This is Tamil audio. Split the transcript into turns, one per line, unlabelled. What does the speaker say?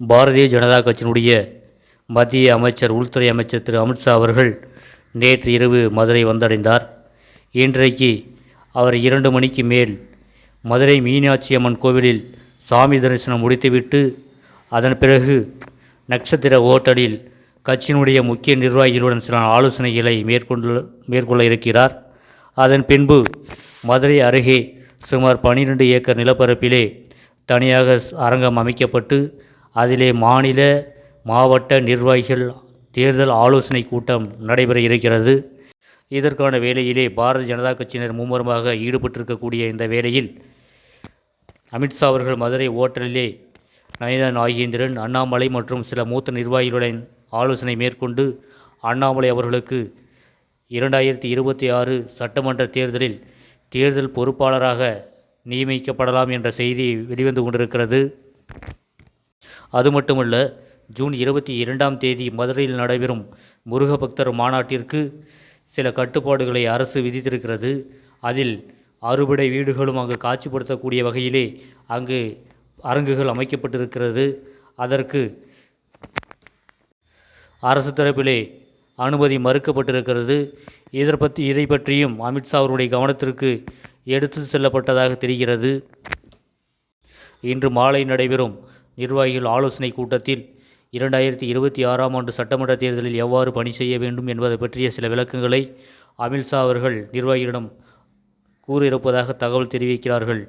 பாரதிய ஜனதா கட்சியினுடைய மத்திய அமைச்சர் உள்துறை அமைச்சர் திரு. அமித்ஷா அவர்கள் நேற்று இரவு மதுரை வந்தடைந்தார். இன்றைக்கு அவர் இரண்டு மணிக்கு மேல் மதுரை மீனாட்சி அம்மன் கோவிலில் சாமி தரிசனம் முடித்துவிட்டு அதன் பிறகு நட்சத்திர ஓட்டலில் கட்சியினுடைய முக்கிய நிர்வாகிகளுடன் சில ஆலோசனைகளை மேற்கொண்டு மேற்கொள்ள இருக்கிறார். அதன் பின்பு மதுரை அருகே சுமார் 12 ஏக்கர் நிலப்பரப்பிலே தனியாக அரங்கம் அமைக்கப்பட்டு அதிலே மாநில மாவட்ட நிர்வாகிகள் தேர்தல் ஆலோசனை கூட்டம் நடைபெற இருக்கிறது. இதற்கான வேலையிலே பாரதிய ஜனதா கட்சியினர் மும்முரமாக ஈடுபட்டிருக்கக்கூடிய இந்த வேளையில் அமித்ஷா அவர்கள் மதுரை ஓட்டலிலே நயன நாகேந்திரன் அண்ணாமலை மற்றும் சில மூத்த நிர்வாகிகளுடன் ஆலோசனை மேற்கொண்டு அண்ணாமலை அவர்களுக்கு இரண்டாயிரத்தி இருபத்தி ஆறு சட்டமன்ற தேர்தலில் தேர்தல் பொறுப்பாளராக நியமிக்கப்படலாம் என்ற செய்தி வெளிவந்து கொண்டிருக்கிறது. அது மட்டுமல்ல ஜூன் இருபத்தி இரண்டாம் தேதி மதுரையில் நடைபெறும் முருக பக்தர் மாநாட்டிற்கு சில கட்டுப்பாடுகளை அரசு விதித்திருக்கிறது. அதில் அறுபடை வீடுகளும் அங்கு காட்சிப்படுத்தக்கூடிய வகையிலே அங்கு அரங்குகள் அமைக்கப்பட்டிருக்கிறது. அதற்கு அரசு தரப்பிலே அனுமதி மறுக்கப்பட்டிருக்கிறது. இதை பற்றி இதை பற்றியும் அமித்ஷா அவருடைய கவனத்திற்கு எடுத்து செல்லப்பட்டதாக தெரிகிறது. இன்று மாலை நடைபெறும் நிர்வாகிகள் ஆலோசனை கூட்டத்தில் இரண்டாயிரத்தி இருபத்தி ஆறாம் ஆண்டு சட்டமன்ற தேர்தலில் எவ்வாறு பணி செய்ய வேண்டும் என்பதை பற்றிய சில விளக்கங்களை அமித்ஷா அவர்கள் நிர்வாகிகளிடம் கூறியிருப்பதாக தகவல் தெரிவிக்கிறார்கள்.